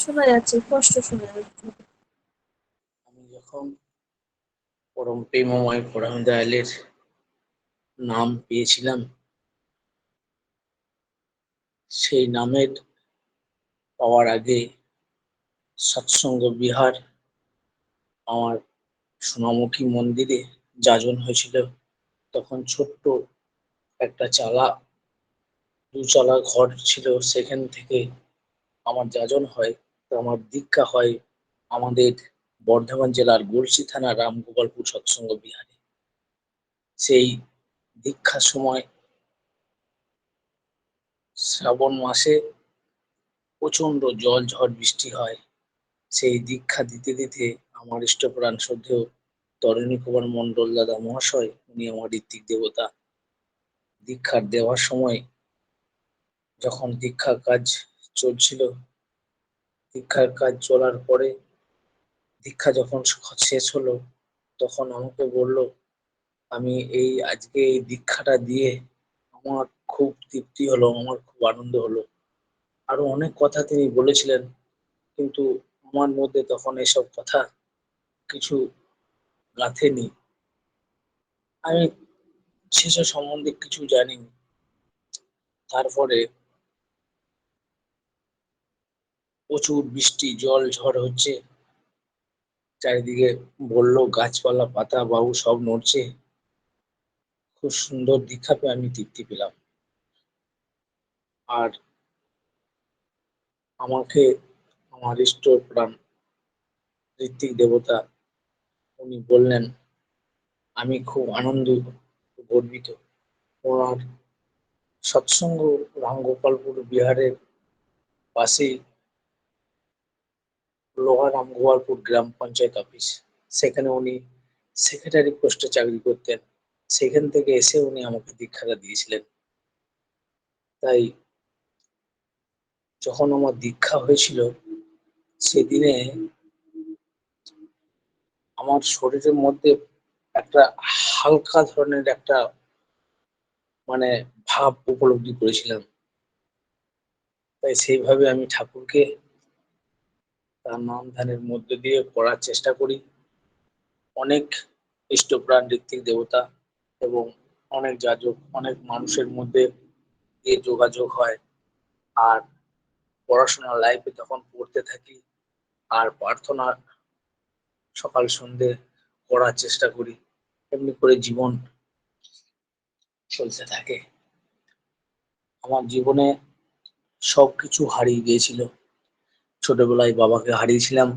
শোনা যাচ্ছে, স্পষ্ট শোনা যাচ্ছে। আমি যখন পরম প্রেমময় পরম দয়ালের নাম পেয়েছিলাম, সেই নামের পাওয়ার আগে সৎসঙ্গ বিহার আমার সোনামুখী মন্দিরে যাজন হয়েছিল। তখন ছোট্ট একটা চালা, দুচালা ঘর ছিল, সেখান থেকে আমার যাজন হয়। আমার দীক্ষা হয় আমাদের বর্ধমান জেলার গলসি থানা রামগোপালপুর সৎসঙ্গ বিহারে। সেই দীক্ষার সময় শ্রাবণ মাসে প্রচণ্ড জল ঝড় বৃষ্টি হয়। সেই দীক্ষা দিতে দিতে আমার ইষ্টপ্রাণ শ্রদ্ধেয় তরণী কুমার মন্ডল দাদা মহাশয়, উনি আমার ঋত্বিক দেবতা। দীক্ষার দেওয়ার সময় যখন দীক্ষার কাজ চলছিল দীক্ষার কাজ চলার পরে দীক্ষা যখন শেষ হলো, তখন আমাকে বলল, আমি এই আজকে এই দীক্ষাটা দিয়ে আমার খুব তৃপ্তি হলো, আমার খুব আনন্দ হলো। আরও অনেক কথা তিনি বলেছিলেন, কিন্তু আমার মধ্যে তখন এসব কথা কিছু গাঁথেনি। আমি সেসব সম্বন্ধে কিছু জানিনি। তারপরে প্রচুর বৃষ্টি, জল, ঝড় হচ্ছে। চারিদিকে বলল গাছপালা, পাতা বাবু সব নড়ছে। খুব সুন্দর দীক্ষা পেয়ে আমি তৃপ্তি পেলাম। আর আমাকে, আমার ইষ্ট প্রাণ, ঋত্বিক দেবতা, উনি বললেন, আমি খুব আনন্দ, গর্বিত। ওনার সৎসঙ্গ রামগোপালপুর বিহারের পাশেই লোহার রামগোপালপুর গ্রাম পঞ্চায়েত অফিস। সেখানে উনি সেক্রেটারি পোস্টে চাকরি করতেন। সেখান থেকে এসে উনি আমাকে দীক্ষাটা দিয়েছিলেন। তাই যখন আমার দীক্ষা হয়েছিল, সেদিনে আমার শরীরের মধ্যে একটা হালকা ধরনের একটা মানে ভাব উপলব্ধি করেছিলাম। তাই সেইভাবে আমি ঠাকুরকে তার নাম ধ্যানের মধ্যে দিয়ে করার চেষ্টা করি। অনেক ইষ্টপ্রাণ ঋত্বিক দেবতা এবং অনেক যাজক, অনেক মানুষের মধ্যে দিয়ে যোগাযোগ হয়। আর পড়াশোনার লাইফে তখন পড়তে থাকি আর প্রার্থনা সকাল সন্ধে করার চেষ্টা করি। এমনি করে জীবন চলতে থাকে। আমার জীবনে সবকিছু হারিয়ে গিয়েছিল। ছোটবেলায় বাবাকে হারিয়েছিলাম।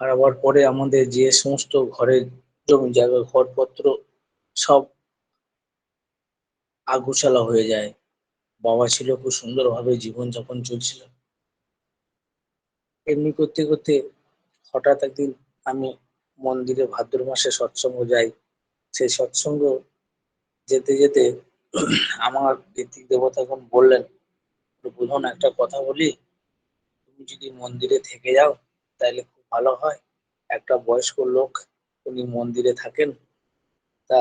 হারাবার পরে আমাদের যে সমস্ত ঘরের জমি, জায়গা, ঘরপত্র সব আগুচালা হয়ে যায়। বাবা ছিল খুব সুন্দরভাবে জীবনযাপন চলছিল। এমনি করতে করতে হঠাৎ একদিন আমি মন্দিরে ভাদ্র মাসে সৎসঙ্গ যাই। সেই সৎসঙ্গ যেতে যেতে আমার দেবতা এখন বললেন বুধন একটা কথা বলি? তুমি যদি মন্দিরে থেকে যাও তাহলে খুব ভালো হয়। একটা বয়স্ক লোক উনি মন্দিরে থাকেন, তা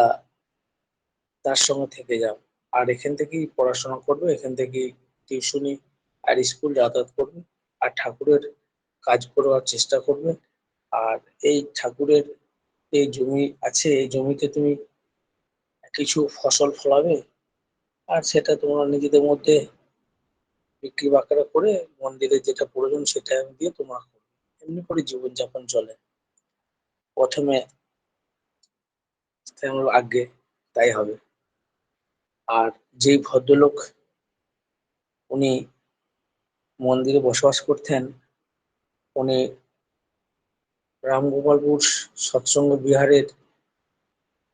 তার সঙ্গে থেকে যাও। আর এখান থেকেই পড়াশোনা করবে, এখান থেকেই টিউশনি আর স্কুল যাতায়াত করবে আর ঠাকুরের কাজ করার চেষ্টা করবে। আর এই ঠাকুরের এই জমি আছে, এই জমিতে তুমি কিছু ফসল ফলাবে, আর সেটা তোমরা নিজেদের মধ্যে বিক্রি বাকরা করে মন্দিরে যেটা প্রয়োজন সেটা দিয়ে তোমরা এমনি করে জীবনযাপন চলে। প্রথমে আগে তাই হবে। আর যেই ভদ্রলোক উনি মন্দিরে বসবাস করতেন, উনি রামগোপালপুর সৎসঙ্গ বিহারের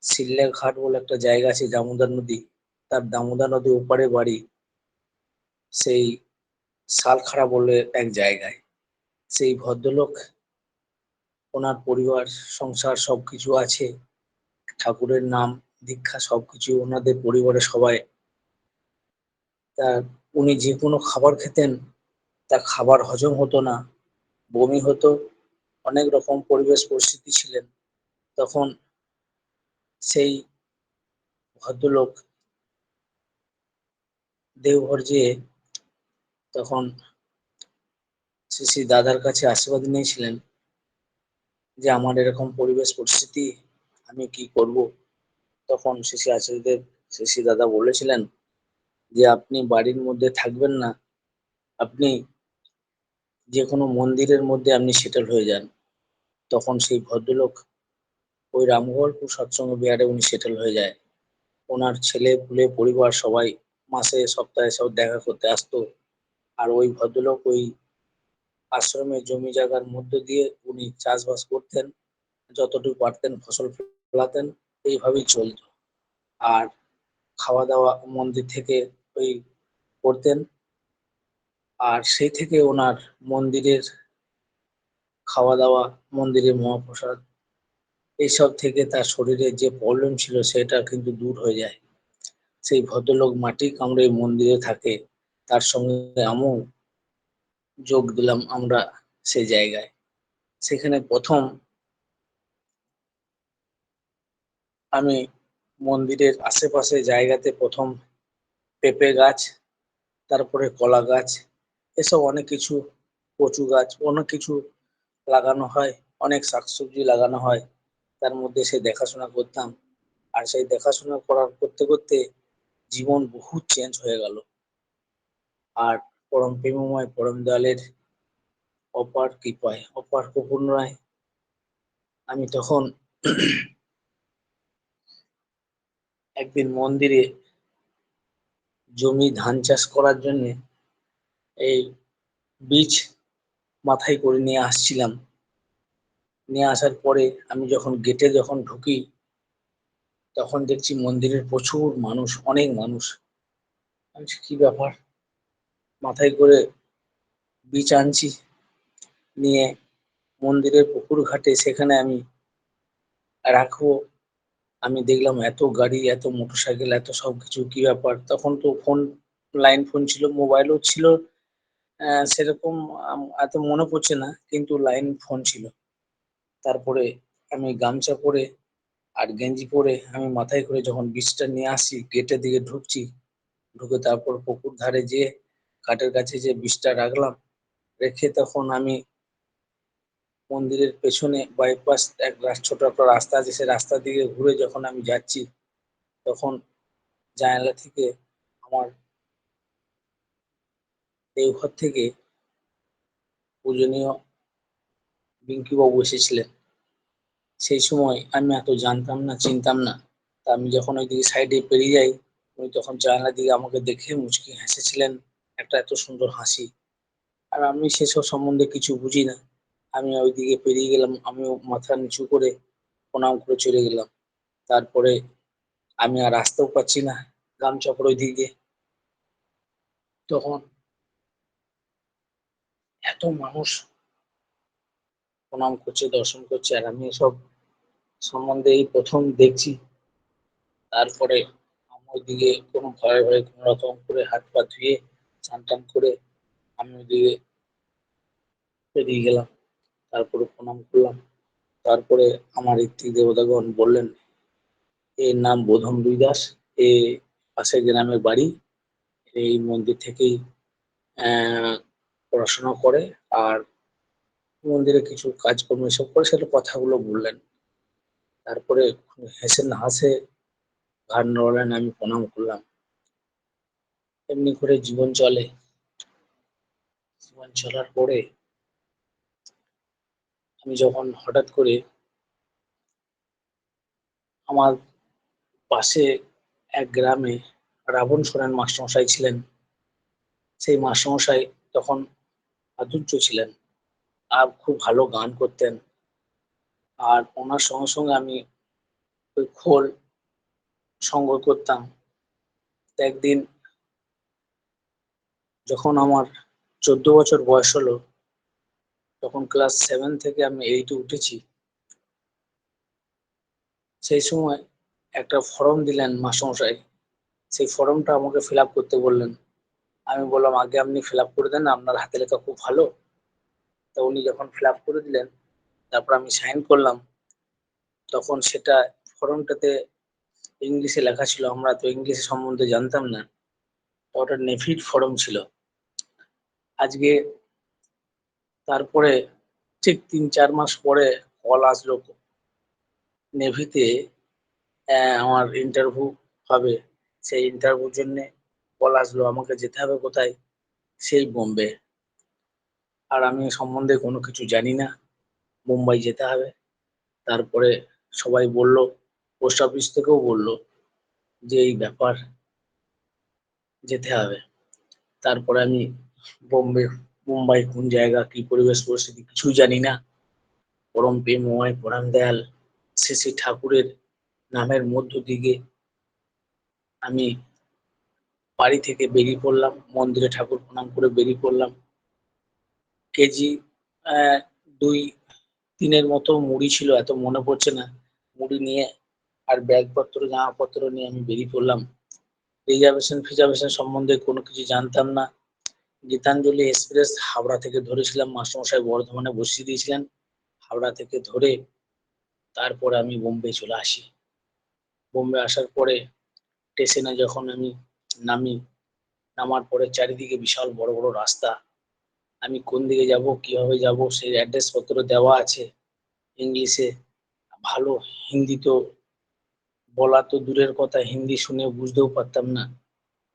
সিল্লে ঘাট বলে একটা জায়গা আছে, দামোদর নদী। তার দামোদর নদীর ওপারে বাড়ি। সেই শালখাড়া বলে এক জায়গায়। সেই ভদ্রলোক, ওনার পরিবার, সংসার সবকিছু আছে, ঠাকুরের নাম, দীক্ষা সবকিছু ওনাদের পরিবারের সবাই। তা উনি যে কোনো খাবার খেতেন, তা খাবার হজম হতো না, বমি হতো, অনেক রকম পরিবেশ পরিস্থিতি ছিলেন। তখন সেই ভদ্রলোক দেওঘর যেয়ে তখন শ্রী শ্রী দাদার কাছে আশীর্বাদ নিয়েছিলেন যে আমার এরকম পরিবেশ, পরিস্থিতি আমি কি করব? তখন শ্রী শ্রী আচার্যদেব শ্রী শ্রী দাদা বলেছিলেন যে আপনি বাড়ির মধ্যে থাকবেন না, আপনি যে কোনো মন্দিরের মধ্যে আপনি সেটেল হয়ে যান। তখন সেই ভদ্রলোক ওই রামগোপালপুর সৎসঙ্গ বিহারে উনি সেটেল হয়ে যায়। ওনার ছেলে, পুলে, পরিবার সবাই মাসে, সপ্তাহে সব দেখা করতে আসতো। আর ওই ভদ্রলোক ওই আশ্রমে জমি জায়গার মধ্য দিয়ে উনি চাষবাস করতেন, যতটুকু পারতেন ফসল ফলাতেন, এইভাবেই চলতো। আর খাওয়া দাওয়া মন্দির থেকে ওই করতেন। আর সেই থেকে ওনার মন্দিরের খাওয়া দাওয়া মন্দিরের মহাপ্রসাদ, এইসব থেকে তার শরীরে যে প্রবলেম ছিল সেটা কিন্তু দূর হয়ে যায়। সেই ভদ্রলোক মাটি কামড়ে মন্দিরে থাকে। তার সঙ্গে আমিও যোগ দিলাম আমরা সেই জায়গায়। সেখানে প্রথম আমি মন্দিরের আশেপাশে জায়গাতে প্রথম পেঁপে গাছ, তারপরে কলা গাছ, এসব অনেক কিছু, কচু গাছ, অনেক কিছু লাগানো হয়, অনেক শাকসবজি লাগানো হয়। তার মধ্যে সে দেখাশোনা করতাম। আর সেই দেখাশোনা করার করতে করতে জীবন বহু চেঞ্জ হয়ে গেল। আর পরম প্রেমময় পরম দয়ালের অপার কৃপায়, অপার পুনরায় আমি তখন একদিন মন্দিরে জমি ধান চাষ করার জন্য এই বীজ মাথায় করে নিয়ে আসছিলাম। নিয়ে আসার পরে আমি যখন গেটে যখন ঢুকি, তখন দেখছি মন্দিরের প্রচুর মানুষ, অনেক মানুষ। কি ব্যাপার? মাথায় করে বীজ আনছি, নিয়ে মন্দিরের পুকুর ঘাটে সেখানে আমি রাখব। আমি দেখলাম এত গাড়ি, এত মোটরসাইকেল, এত সব কিছু কি ব্যাপার? তখন তো ফোন, লাইন ফোন ছিল, মোবাইলও ছিল সেরকম এত মনে পড়ছে না, কিন্তু লাইন ফোন ছিল। তারপরে আমি গামছা পরে আর গেঞ্জি পরে আমি মাথায় করে যখন বীজটা নিয়ে আসি, গেটের দিকে ঢুকছি, ঢুকে তারপর পুকুর ধারে যেয়ে ঘাটের কাছে যে বীজটা রাখলাম, রেখে তখন আমি মন্দিরের পেছনে বাইপাস এক ছোট একটা রাস্তা আছে, সে রাস্তা দিকে ঘুরে যখন আমি যাচ্ছি, তখন জানালা থেকে আমার দেওঘর থেকে পূজনীয় বিঙ্কিবাবু এসেছিলেন। সেই সময় আমি এত জানতাম না, চিনতাম না। তা আমি যখন ওইদিকে সাইডে পেরিয়ে যাই, উনি তখন জানালা দিকে আমাকে দেখে মুচকি হেসেছিলেন। একটা এত সুন্দর হাসি। আর আমি সেসব সম্বন্ধে কিছু বুঝি না। আমি ওইদিকে পেরিয়ে গেলাম, আমিও মাথা নিচু করে প্রণাম করে চলে গেলাম। তারপরে আমি আর আসতেও পারছি না গামছা পরে ওইদিকে। তখন এত মানুষ প্রণাম করছে, দর্শন করছে, আর আমি এসব সম্বন্ধে এই প্রথম দেখছি। তারপরে আমি ওইদিকে কোনো ভয়ে ভয়ে কোনো রকম করে হাত পা ধুয়ে স্নান টান করে আমি ওইদিকে বেরিয়ে গেলাম। তারপরে প্রণাম করলাম। তারপরে আমার ঋত্বিক দেবতাগণ বললেন এর নাম বোধন দুই দাস। এ পাশের গ্রামের বাড়ি। এই মন্দির থেকেই পড়াশোনা করে আর মন্দিরে কিছু কাজকর্ম এসব করে। সেটা কথাগুলো বললেন। তারপরে হেসে না হাসে ঘাড় নড়লেন, আমি প্রণাম করলাম। এমনি করে জীবন চলে। জীবন চলার পরে আমি যখন হঠাৎ করে আমার পাশে এক গ্রামে রাবণ সোরেন মাস্টারমশাই ছিলেন। সেই মাস্টারমশাই তখন আদুর্য ছিলেন আর খুব ভালো গান করতেন। আর ওনার সঙ্গে সঙ্গে আমি ওই খোল সংগ্রহ করতাম। একদিন যখন আমার চোদ্দ বছর বয়স হলো, তখন ক্লাস সেভেন থেকে আমি এইটে উঠেছি। সেই সময় একটা ফর্ম দিলেন মাস্টারমশাই। সেই ফর্মটা আমাকে ফিল করতে বললেন। আমি বললাম, আগে আপনি ফিল করে দেন, আপনার হাতে লেখা খুব ভালো। তা উনি যখন ফিল করে দিলেন, তারপর আমি সাইন করলাম। তখন সেটা ফর্মটাতে ইংলিশে লেখা ছিল, আমরা তো ইংলিশ সম্বন্ধে জানতাম না। ওটা নেফিড ফর্ম ছিল। আজকে তারপরে ঠিক তিন চার মাস পরে কল আসলো নেভিতে আমার ইন্টারভিউ হবে। সেই ইন্টারভিউর জন্য কল আসলো, আমাকে যেতে হবে কোথায়? সেই বোম্বে। আর আমি সম্বন্ধে কোনো কিছু জানি না। মুম্বাই যেতে হবে। তারপরে সবাই বলল পোস্ট অফিস থেকেও বলল যে, এই ব্যাপার যেতে হবে। তারপরে আমি বোম্বে, মুম্বাই কোন জায়গা, কি পরিবেশ পরিস্থিতি কিছুই জানি না। পরম প্রেমময় পরাণ দয়াল শ্রী ঠাকুরের নামের মধ্য দিকে আমি বাড়ি থেকে বেরিয়ে পড়লাম, মন্দিরে ঠাকুর প্রণাম করে বেরিয়ে পড়লাম। কেজি দুই তিনের মতো মুড়ি ছিল, এত মনে পড়ছে না। মুড়ি নিয়ে আর ব্যাগপত্র, জামাপত্র নিয়ে আমি বেরিয়ে পড়লাম। রিজার্ভেশন, ফিজার্ভেশন সম্বন্ধে কোনো কিছু জানতাম না। গীতাঞ্জলি এক্সপ্রেস হাওড়া থেকে ধরেছিলাম, মাস্টারমশাই বর্ধমানে বসিয়ে দিয়েছিলেন। হাওড়া থেকে ধরে তারপরে আমি বোম্বে চলে আসি। বোম্বে আসার পরে স্টেশনে যখন আমি নামি, নামার পরে চারিদিকে বিশাল বড় বড় রাস্তা। আমি কোন দিকে যাব, কীভাবে যাব, সেই অ্যাড্রেস পত্র দেওয়া আছে ইংলিশে। ভালো হিন্দি তো, বলা তো দূরের কথা, হিন্দি শুনে বুঝতেও পারতাম না।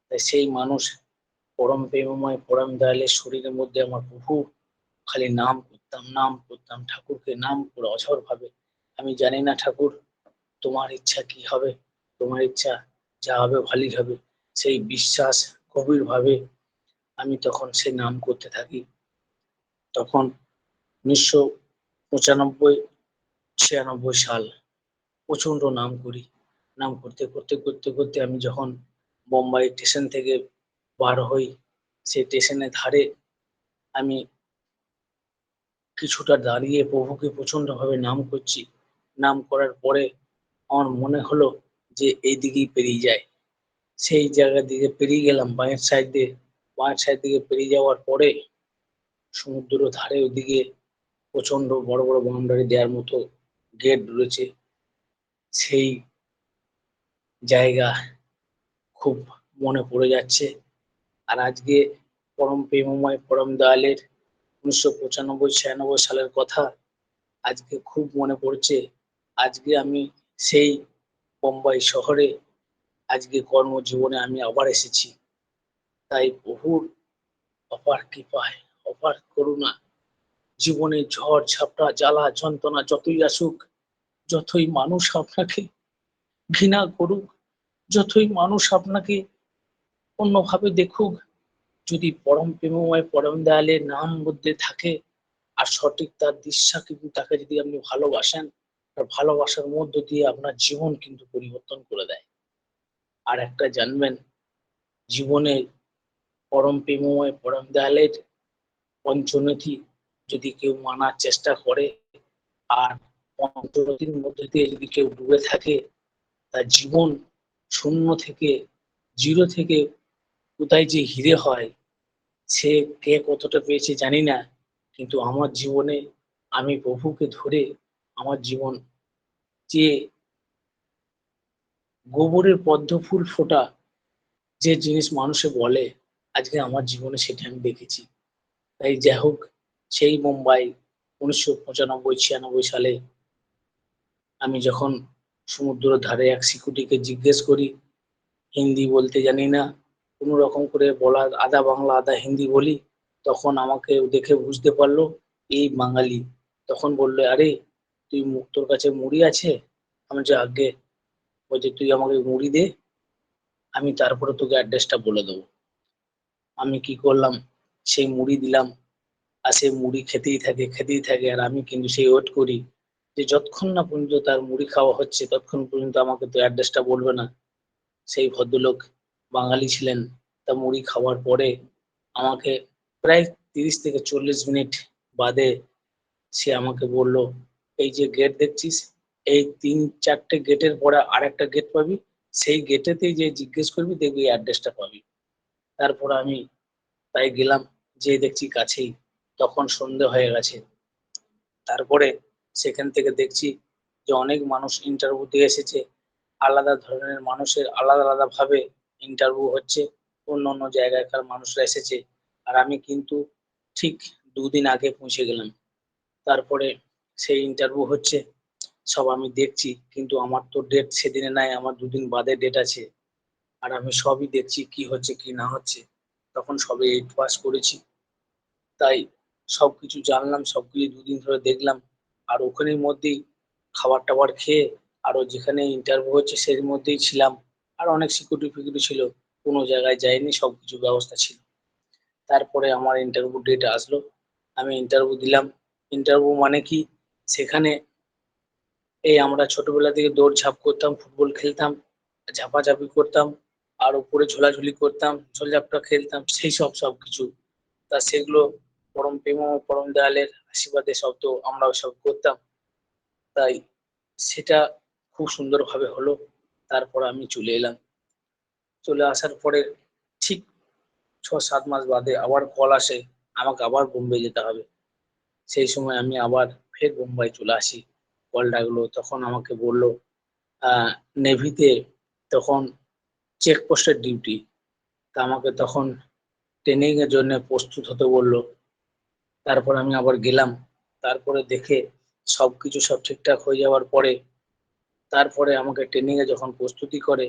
তাই সেই মানুষ পরম প্রেমময়, পরম দয়ালের শরীরের মধ্যে আমার বহু খালি নাম করতাম নাম করতাম, ঠাকুরকে নাম করে অঝর ভাবে। আমি জানি না ঠাকুর, তোমার ইচ্ছা কি হবে? তোমার ইচ্ছা যা হবে ভালোই হবে। সেই বিশ্বাস গভীর ভাবে আমি তখন সে নাম করতে থাকি। তখন উনিশশো পঁচানব্বই, ছিয়ানব্বই সাল প্রচণ্ড নাম করি। নাম করতে করতে করতে করতে আমি যখন বোম্বাই স্টেশন থেকে বার হই সেই স্টেশনের ধারে আমি কিছুটা দাঁড়িয়ে প্রভুকে প্রচণ্ড ভাবে নাম করছি। নাম করার পরে আমার মনে হলো যে এই দিকেই পেরিয়ে যায়। সেই জায়গার দিকে পেরিয়ে গেলাম, বাঁয়ের সাইড দিয়ে। বাঁয়ের সাইড দিকে পেরিয়ে যাওয়ার পরে সমুদ্র ধারে ওদিকে প্রচণ্ড বড় বড় বাউন্ডারি দেওয়ার মতো গেট রয়েছে। সেই জায়গা খুব মনে পড়ে যাচ্ছে। আর আজকে পরম প্রেমময় পরম দয়ালের উনিশশো পঁচানব্বই, ছিয়ানব্বই সালের কথা আজকে খুব মনে পড়ছে। আজকে আমি সেই বোম্বাই শহরে আজকে কর্মজীবনে আমি আবার এসেছি। তাই বহুর অপার কৃপায়, অপার করুণা, জীবনে ঝড়, ঝাপটা, জ্বালা, যন্ত্রণা যতই আসুক, যতই মানুষ আপনাকে ঘৃণা করুক, যতই মানুষ আপনাকে অন্যভাবে দেখুক, যদি পরম প্রেমময় পরম দয়ালের নাম মধ্যে থাকে, আর সঠিক তার দিশা কিন্তু তাকে যদি আপনি ভালোবাসেন আর ভালোবাসার মধ্য দিয়ে আপনার জীবন কিন্তু পরিবর্তন করে দেয়। আর একটা জানবেন, জীবনে পরম প্রেমময় পরম দয়ালের পঞ্চনথি যদি কেউ মানার চেষ্টা করে, আর পঞ্চনথির মধ্যে দিয়ে যদি কেউ ডুবে থাকে, তার জীবন শূন্য থেকে, জিরো থেকে কোথায় যে হিরে হয়, সে কে কতটা পেয়েছে জানি না, কিন্তু আমার জীবনে আমি প্রভুকে ধরে আমার জীবন যে গোবরের পদ্ম ফুল ফোটা যে জিনিস মানুষে বলে, আজকে আমার জীবনে সেটা আমি দেখেছি। তাই যাই হোক, সেই মুম্বাই উনিশশো পঁচানব্বই, ছিয়ানব্বই সালে আমি যখন সমুদ্র ধারে এক সিকিউরিটিকে জিজ্ঞেস করি, হিন্দি বলতে জানি না কোনো রকম করে বলা, আধা বাংলা, আধা হিন্দি বলি, তখন আমাকে দেখে বুঝতে পারল, এই বাঙালি। তখন বলল, আরে, তুই মু- তোর কাছে মুড়ি আছে? আমি যে আগে। বলছে, তুই আমাকে মুড়ি দে, আমি তারপরে তোকে অ্যাড্রেসটা বলে দেবো। আমি কি করলাম, সেই মুড়ি দিলাম, আর সে মুড়ি খেতেই থাকে খেতেই থাকে, আর আমি কিন্তু সেই ওয়েট করি যে যতক্ষণ না পর্যন্ত তার মুড়ি খাওয়া হচ্ছে, ততক্ষণ পর্যন্ত আমাকে তো অ্যাড্রেসটা বলবে না। সেই ভদ্রলোক বাঙালি ছিলেন, তা মুড়ি খাওয়ার পরে আমাকে প্রায় তিরিশ থেকে চল্লিশ মিনিট বাদে সে আমাকে বলল, এই যে গেট দেখছিস, এই তিন চারটে গেটের পরে আরেকটা গেট পাবি, সেই গেটেতেই যে জিজ্ঞেস করবি, দেখবি অ্যাড্রেসটা পাবি। তারপর আমি তাই গেলাম যে দেখছি কাছেই, তখন সন্ধে হয়ে গেছে। তারপরে সেখান থেকে দেখছি যে অনেক মানুষ ইন্টারভিউ দিয়ে এসেছে, আলাদা ধরনের মানুষের আলাদা আলাদা ভাবে ইন্টারভিউ হচ্ছে, অন্য অন্য জায়গাকার মানুষরা এসেছে। আর আমি কিন্তু ঠিক দুদিন আগে পৌঁছে গেলাম। তারপরে সেই ইন্টারভিউ হচ্ছে, সব আমি দেখছি, কিন্তু আমার তো ডেট সেদিনে নাই, আমার দুদিন বাদে ডেট আছে। আর আমি সবই দেখছি কি হচ্ছে, কি না হচ্ছে। তখন সবে এইট পাস করেছি। তাই সবকিছু জানলাম সব সবকিছু দুদিন ধরে দেখলাম। আর ওখানের মধ্যেই খাবার টাবার খেয়ে, আরও যেখানে ইন্টারভিউ হচ্ছে সেই মধ্যেই ছিলাম। আর অনেক সিকিউরিটি ফিকিউরিটি ছিল, কোনো জায়গায় যাইনি সবকিছু ব্যবস্থা ছিল। তারপরে আমার ইন্টারভিউ ডেট আসলো। আমি ইন্টারভিউ দিলাম। ইন্টারভিউ মানে কি? সেখানে এই আমরা ছোটবেলা থেকে দৌড় ঝাঁপ করতাম, ফুটবল খেলতাম, ঝাপাঝাপি করতাম, আর উপরে ঝোলাঝুলি করতাম, ঝোলঝাপটা খেলতাম, সেই সব সব কিছু তা সেগুলো পরম প্রেম পরম দয়ালের আশীর্বাদে সব তো আমরাও সব করতাম। তাই সেটা খুব সুন্দরভাবে হলো। তারপর আমি চলে এলাম। চলে আসার পরে ঠিক ছ সাত মাস বাদে আবার কল আসে, আমাকে আবার বোম্বে যেতে হবে। সেই সময় আমি আবার ফের বোম্বাই চলে আসি। কল ডাকলো, তখন আমাকে বলল নেভিতে তখন চেকপোস্টের ডিউটি তা আমাকে তখন ট্রেনিং এর জন্য প্রস্তুত হতে বলল। তারপর আমি আবার গেলাম। তারপরে দেখে সবকিছু সব ঠিকঠাক হয়ে যাওয়ার পরে তারপরে আমাকে ট্রেনিং এ যখন প্রস্তুতি করে,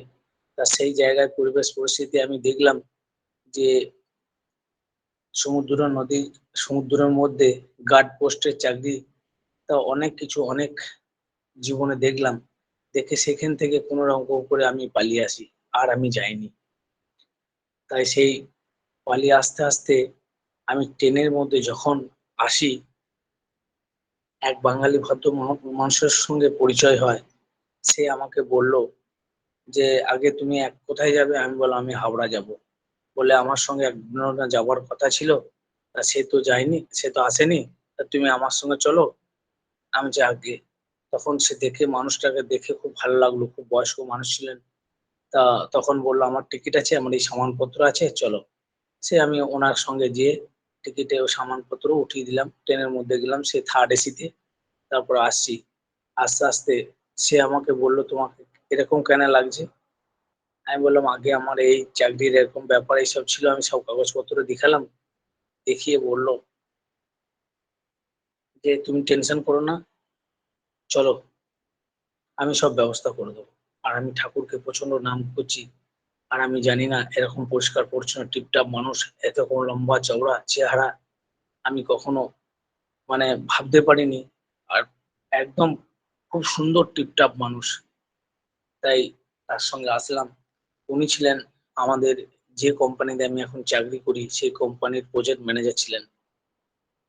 তা সেই জায়গায় পরিবেশ পরিস্থিতি আমি দেখলাম যে সমুদ্র নদী, সমুদ্রের মধ্যে গার্ড পোস্টের চাকরি, তা অনেক কিছু অনেক জীবনে দেখলাম। দেখে সেখান থেকে কোনো রকম করে আমি পালিয়ে আসি, আর আমি যাইনি। তাই সেই পালিয়ে আসতে আসতে আমি ট্রেনের মধ্যে যখন আসি, এক বাঙালি ভদ্র মানুষের সঙ্গে পরিচয় হয় সে আমাকে বলল যে, আগে তুমি এক, কোথায় যাবে? আমি বললাম, আমি হাওড়া যাব। বলে আমার সঙ্গে একজন যাওয়ার কথা ছিল। তা সে তো যায়নি, সে তো আসেনি। তা তুমি আমার সঙ্গে চলো, আমি যে আগে। তখন সে দেখে মানুষটাকে দেখে খুব ভালো লাগল, খুব বয়স্ক মানুষ ছিলেন। তা তখন বলল, আমার টিকিট আছে, আমার এই সামানপত্র আছে, চলো। সে আমি ওনার সঙ্গে যেয়ে টিকিটে ও সামানপত্র উঠিয়ে দিলাম, ট্রেনের মধ্যে গেলাম, সে থার্ড এসিতে তারপর আসছি। আস্তে আস্তে সে আমাকে বলল, তোমাকে এরকম কেন লাগছে? আমি বললাম, আগে আমার এই চাকরির এরকম ব্যাপার এইসব ছিল, আমি সব কাগজপত্র দেখালাম, দেখিয়ে বলল যে, তুমি টেনশন করো না, চলো, আমি সব ব্যবস্থা করে দেবো। আর আমি ঠাকুরকে প্রচণ্ড নাম করছি, আর আমি জানি না এরকম পরিষ্কার পরিচ্ছন্ন টিপটাপ মানুষ এতক্ষণ লম্বা চওড়া চেহারা আমি কখনো মানে ভাবতে পারিনি। আর একদম খুব সুন্দর টিপটাপ মানুষ। তাই তার সঙ্গে আসলাম। উনি ছিলেন আমাদের যে কোম্পানিতে আমি এখন চাকরি করি, সেই কোম্পানির প্রজেক্ট ম্যানেজার ছিলেন।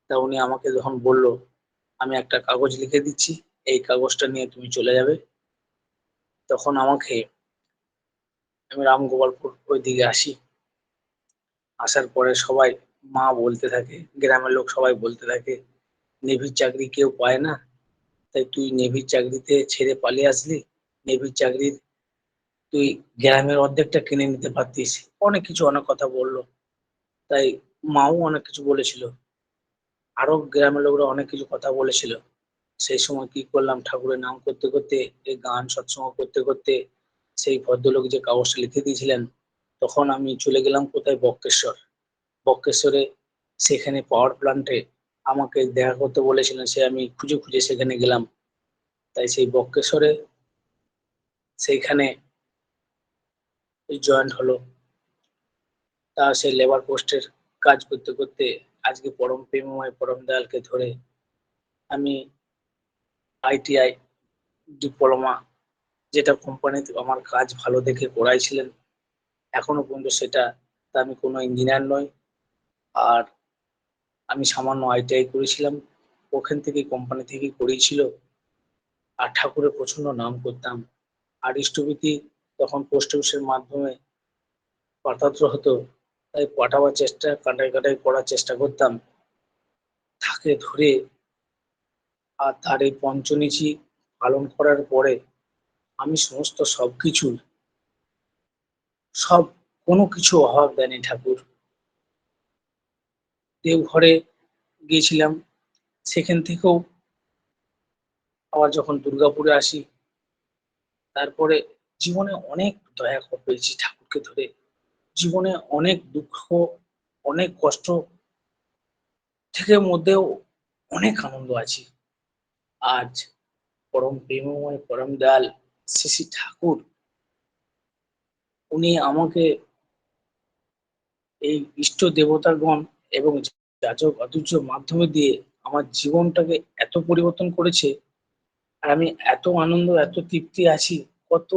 তা উনি আমাকে যখন বলল, আমি একটা কাগজ লিখে দিচ্ছি, এই কাগজটা নিয়ে তুমি চলে যাবে। তখন আমাকে আমি রামগোপালপুর ওই দিকে আসি। আসার পরে সবাই মা বলতে থাকে, গ্রামের লোক সবাই বলতে থাকে নেভির চাকরি কেউ পায় না। তাই তুই নেভির চাকরিতে ছেড়ে পালিয়ে আসলি? নেভির চাকরির তুই গ্রামের অর্ধেকটা কিনে নিতে পারতিস। অনেক কিছু, অনেক কথা বলল। তাই মাও অনেক কিছু বলেছিল। আরও গ্রামের লোকরা অনেক কিছু কথা বলেছিল। সেই সময় কি করলাম? ঠাকুরের নাম করতে করতে, এই গান সৎসঙ্গ করতে করতে সেই ভদ্রলোক যে কাগজটা লিখে দিয়েছিলেন, তখন আমি চলে গেলাম কোথায়? বক্রেশ্বর বক্রেশ্বরে সেখানে পাওয়ার প্ল্যান্টে আমাকে দেখা করতে বলেছিলেন, সে আমি খুঁজে খুঁজে সেখানে গেলাম। তাই সেই বক্রেশ্বরে সেইখানে জয়েন্ট হলো। তা সেই লেবার পোস্টের কাজ করতে করতে আজকে পরম প্রেমময় পরম দয়ালকে ধরে আমি আইটিআই ডিপ্লোমা যেটা কোম্পানিতে আমার কাজ ভালো দেখে করাইছিলেন। এখনও পর্যন্ত সেটা তা আমি কোনো ইঞ্জিনিয়ার নই। আর আমি সামান্য আইটিআই করেছিলাম। ওখান থেকে কোম্পানি থেকে করিয়েছিল আর ঠাকুরের প্রচণ্ড নাম করতাম। আর ইষ্টভীতি তখন পোস্ট অফিসের মাধ্যমে পাঠাতে হতো। তাই পাঠাবার চেষ্টা কাটাই কাটাই করার চেষ্টা করতাম। তাকে ধরে আর তার এই পঞ্চনিচি পালন করার পরে আমি সমস্ত সবকিছু, সব কোনো কিছু অভাব দেয়নি ঠাকুর। দেওঘরে গিয়েছিলাম। সেখান থেকেও আবার যখন দুর্গাপুরে আসি, তারপরে জীবনে অনেক দয়া পেয়েছি ঠাকুরকে ধরে। জীবনে অনেক দুঃখ, অনেক কষ্ট থেকে মধ্যেও অনেক আনন্দ আছি। আজ পরম প্রেমময় পরম দয়াল শ্রী ঠাকুর, উনি আমাকে এই ইষ্ট দেবতাগণ এবং যাজক অতুর্য মাধ্যমে দিয়ে আমার জীবনটাকে এত পরিবর্তন করেছে আর আমি এত আনন্দ, এত তৃপ্তি আছি, কত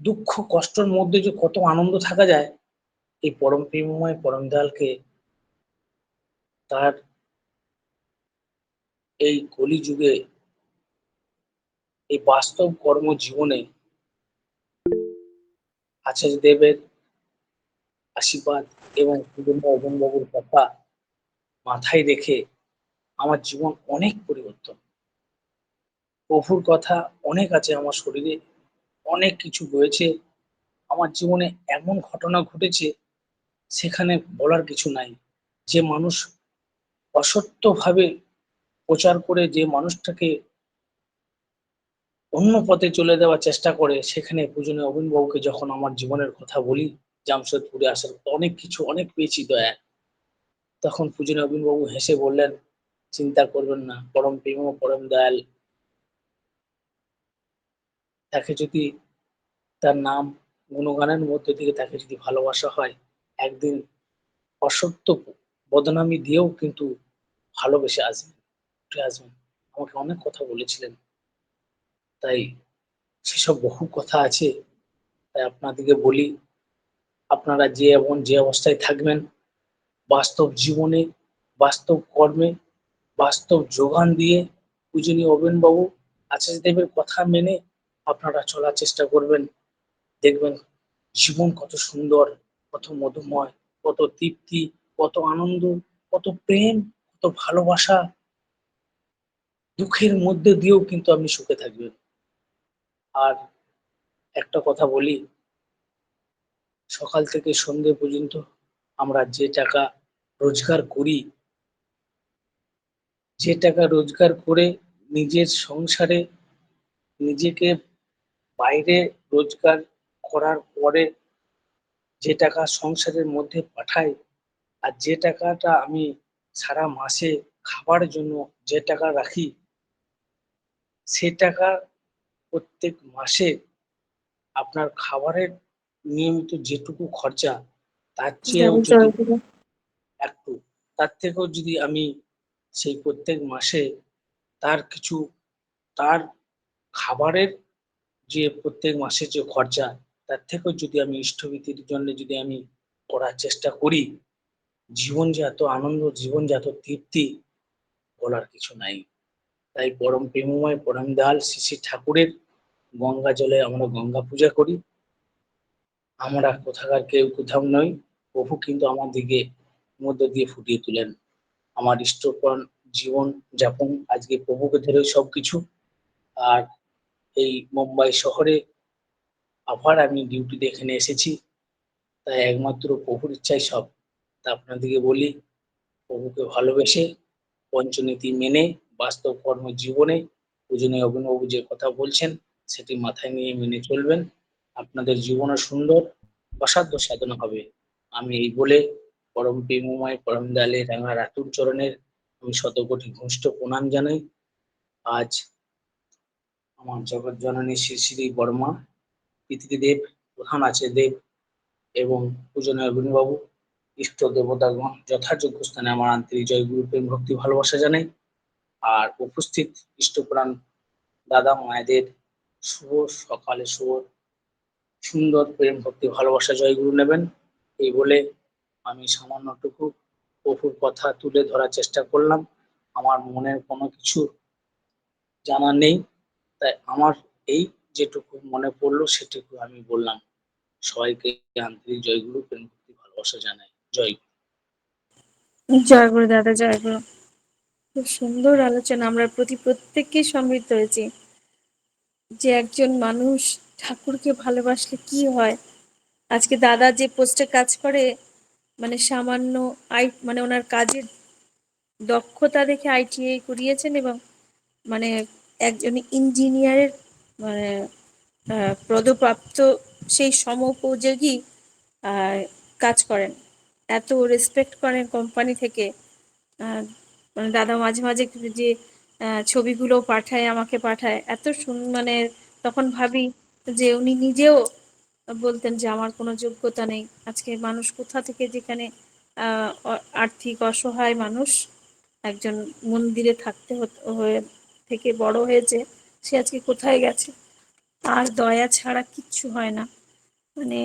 দুঃখ, কষ্টের মধ্যে যে কত আনন্দ থাকা যায়, এই পরম প্রেমময় পরম দয়ালকে তার এই কলিযুগে, এই বাস্তব কর্ম জীবনে আচার্য দেবের আশীর্বাদ এবং অবনবাবুর কথা মাথায় রেখে আমার জীবন অনেক পরিবর্তন। প্রভুর কথা অনেক আছে আমার শরীরে, অনেক কিছু হয়েছে। আমার জীবনে এমন ঘটনা ঘটেছে, সেখানে বলার কিছু নাই। যে মানুষ অসত্যভাবে প্রচার করে, যে মানুষটাকে অন্য পথে চলে দেওয়ার চেষ্টা করে, সেখানে পূজনীয় অবিনবাবুকে যখন আমার জীবনের কথা বলি জামশেদপুরে আসার অনেক কিছু, অনেক পেয়েছি দয়া। তখন পূজনীয় অবিনবাবু হেসে বললেন, চিন্তা করবেন না, পরম প্রেম পরম দয়াল। তাকে যদি তার নাম গুণগানের মধ্যে থেকে তাকে যদি ভালোবাসা হয়, একদিন অসত্য বদনামি দিয়েও কিন্তু ভালোবেসে আসবেন, উঠে আসবেন। আমাকে অনেক কথা বলেছিলেন। তাই সেসব বহু কথা আছে, তাই আপনাদেরকে বলি আপনারা যে এবং যে অবস্থায় থাকবেন, বাস্তব জীবনে, বাস্তব কর্মে, বাস্তব যোগান দিয়ে পূজনীয় অবেনবাবু আচার্য দেবের কথা মেনে আপনারা চলার চেষ্টা করবেন। দেখবেন জীবন কত সুন্দর, কত মধুময়, কত তৃপ্তি, কত আনন্দ, কত প্রেম, কত ভালোবাসা। দুঃখের মধ্যে দিয়েও কিন্তু আপনি সুখে থাকবেন। আর একটা কথা বলি সকাল থেকে সন্ধে পর্যন্ত আমরা যে টাকা রোজগার করি, যে টাকা রোজগার করে নিজের সংসারে নিজেকে বাইরে রোজগার করার পরে যে টাকা সংসারের মধ্যে পাঠাই আর যে টাকাটা আমি সারা মাসে খাবার জন্য যে টাকা রাখি, সে টাকা প্রত্যেক মাসে আপনার খাবারের নিয়মিত যেটুকু খরচা তার চেয়েও যদি একটু তার থেকেও যদি আমি সেই প্রত্যেক মাসে তার কিছু তার খাবারের যে প্রত্যেক মাসে যে খরচা তার থেকেও যদি আমি ইষ্টভীতির জন্য যদি আমি করার চেষ্টা করি জীবন যে এত আনন্দ জীবন যে এত তৃপ্তি বলার কিছু নাই। তাই পরম প্রেমময় পরম দয়াল শ্রী শ্রী ঠাকুরের গঙ্গা জলে আমরা গঙ্গা পূজা করি। আমরা কোথাকার কেউ কোথাও নই। প্রভু কিন্তু আমার দিকে মধ্য দিয়ে ফুটিয়ে তুলেন। আমার ইষ্টপ্রাণ জীবন যাপন, আজকে প্রভুকে ধরে সবকিছু। আর এই মুম্বাই শহরে আবার আমি ডিউটিতে এখানে এসেছি। তাই একমাত্র প্রভুর ইচ্ছাই সব। তা আপনাদেরকে বলি, প্রভুকে ভালোবেসে পঞ্চনীতি মেনে, বাস্তব কর্ম জীবনে পূজনীয় অভিনবাবু যে কথা বলছেন, সেটি মাথায় নিয়ে মেনে চলবেন। আপনাদের জীবনও সুন্দর অসাধ্য সাধনা হবে। আমি এই বলে পরম প্রেমময়, পরম দয়ালে রাঙা রাতুর চরণের আমি শতকোটি ঘনিষ্ঠ প্রণাম জানাই। আজ আমার জগৎ জননী শ্রী শ্রী বর্মা পিতৃদেব প্রধান আছে দেব এবং পূজনীয় অভিনবাবু ইষ্ট দেবতাগণ যথাযোগ্য স্থানে আমার আন্তরিক জয়, গুরু প্রেম, ভক্তি, ভালোবাসা জানাই। আর উপস্থিত ইষ্টপ্রাণ দাদা, মায়েদের শুভ সকালে শুভ সুন্দর প্রেম, ভক্তি, ভালোবাসা জয়গুরু নেবেন। এই বলে আমি সামান্যটুকু প্রভুর কথা তুলে ধরার চেষ্টা করলাম। আমার মনের কোনো কিছু জানা নেই, তাই আমার এই যেটুকু মনে পড়ল সেটুকু আমি বললাম। সবাইকে আন্তরিক জয়গুরু, প্রেম, ভক্তি, ভালোবাসা জানাই। জয় গুরু। জয় গুরু দাদা, জয় গুরু। খুব সুন্দর আলোচনা, আমরা প্রতি প্রত্যেককেই সমৃদ্ধ হয়েছি। যে একজন মানুষ ঠাকুরকে ভালোবাসলে কি হয়? আজকে দাদা যে পোস্টে কাজ করে মানে সামান্য আই মানে ওনার কাজের দক্ষতা দেখে আইটিআই করিয়েছেন এবং মানে একজন ইঞ্জিনিয়ারের মানে পদপ্রাপ্ত সেই সমোপযোগী কাজ করেন। এত রেসপেক্ট করেন কোম্পানি থেকে। মানে দাদা মাঝে মাঝে যে ছবিগুলো পাঠায়, আমাকে পাঠায়। এত মানে তখন ভাবি যে উনি নিজেও বলতেন যে আমার কোনো যোগ্যতা নেই। আজকে মানুষ কোথা থেকে যেখানে আর্থিক অসহায় মানুষ, একজন মন্দিরে থাকতে হয়ে, থেকে বড় হয়েছে, সে আজকে কোথায় গেছে? তার দয়া ছাড়া কিচ্ছু হয় না। মানে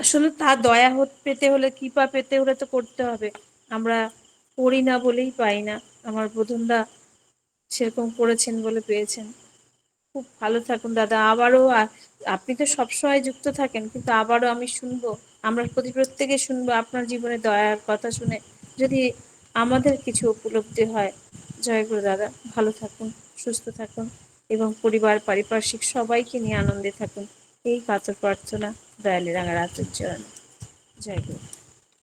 আসলে তার দয়া পেতে হলে কৃপা পেতে হলে তো করতে হবে। আমরা করি না বলেই পাই না। আমার বোধনদা সেরকম করেছেন বলে পেয়েছেন। খুব ভালো থাকুন দাদা। আবারও আপনি তো সবসময় যুক্ত থাকেন, কিন্তু আবারও আমি শুনব। আমরা প্রতি প্রত্যেকে শুনব আপনার জীবনে দয়ার কথা শুনে। যদি আমাদের কিছু উপলব্ধি হয়, জয় গুরু দাদা। ভালো থাকুন, সুস্থ থাকুন এবং পরিবার, পারিপার্শ্বিক সবাইকে নিয়ে আনন্দে থাকুন। এই কাতর প্রার্থনা দয়ালি রাঙা রাতের জন্য জয় গুরু।